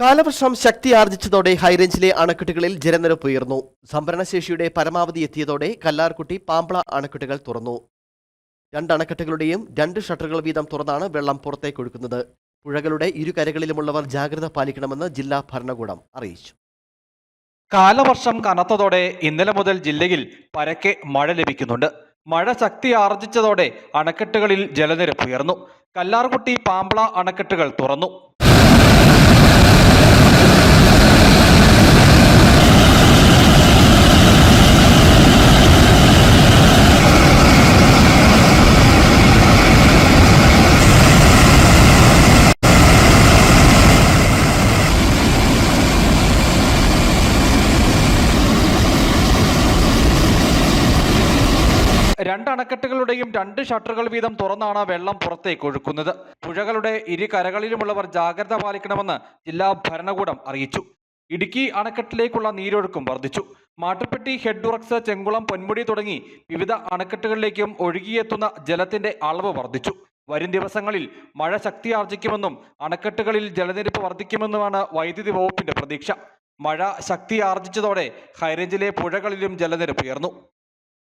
കാലവർഷം ശക്തി ആർജിച്ചതോടെ ഹൈറേഞ്ചിലെ അണക്കെട്ടുകളിൽ ജലനിരപ്പ് ഉയർന്നു. സംഭരണശേഷിയുടെ പരമാവധി എത്തിയതോടെ കല്ലാർകുട്ടി പാമ്പള അണക്കെട്ടുകൾ തുറന്നു. രണ്ട് അണക്കെട്ടുകളുടെയും രണ്ട് ഷട്ടറുകൾ വീതം തുറന്നാണ് വെള്ളം പുറത്തേക്കൊഴുക്കുന്നത് പുഴകളുടെ ഇരുകരകളിലുമുള്ളവർ ജാഗ്രത പാലിക്കണമെന്ന് ജില്ലാ ഭരണകൂടം അറിയിച്ചു. കാലവർഷം കനത്തതോടെ ഇന്നലെ മുതൽ ജില്ലയിൽ പരക്കെ മഴ ലഭിക്കുന്നുണ്ട്. മഴ ശക്തി ആർജിച്ചതോടെ അണക്കെട്ടുകളിൽ ജലനിരപ്പ് ഉയർന്നു. കല്ലാർകുട്ടി പാമ്പള അണക്കെട്ടുകൾ തുറന്നു. രണ്ട് അണക്കെട്ടുകളുടെയും രണ്ട് ഷട്ടറുകൾ വീതം തുറന്നാണ് വെള്ളം പുറത്തേക്ക് ഒഴുക്കുന്നത്. പുഴകളുടെ ഇരു കരകളിലുമുള്ളവർ ജാഗ്രത പാലിക്കണമെന്ന് ജില്ലാ ഭരണകൂടം അറിയിച്ചു. ഇടുക്കി അണക്കെട്ടിലേക്കുള്ള നീരൊഴുക്കും വർദ്ധിച്ചു. മാട്ടുപ്പെട്ടി ഹെഡ് ഉറക്സ് ചെങ്കുളം പൊന്മുടി തുടങ്ങി വിവിധ അണക്കെട്ടുകളിലേക്കും ഒഴുകിയെത്തുന്ന ജലത്തിന്റെ അളവ് വർദ്ധിച്ചു. വരും ദിവസങ്ങളിൽ മഴ ശക്തി ശക്തിയാർജിക്കുമെന്നും അണക്കെട്ടുകളിൽ ജലനിരപ്പ് വർദ്ധിക്കുമെന്നുമാണ് വൈദ്യുതി വകുപ്പിന്റെ പ്രതീക്ഷ. മഴ ശക്തി ആർജിച്ചതോടെ ഹൈറേഞ്ചിലെ പുഴകളിലും ജലനിരപ്പ് ഉയർന്നു.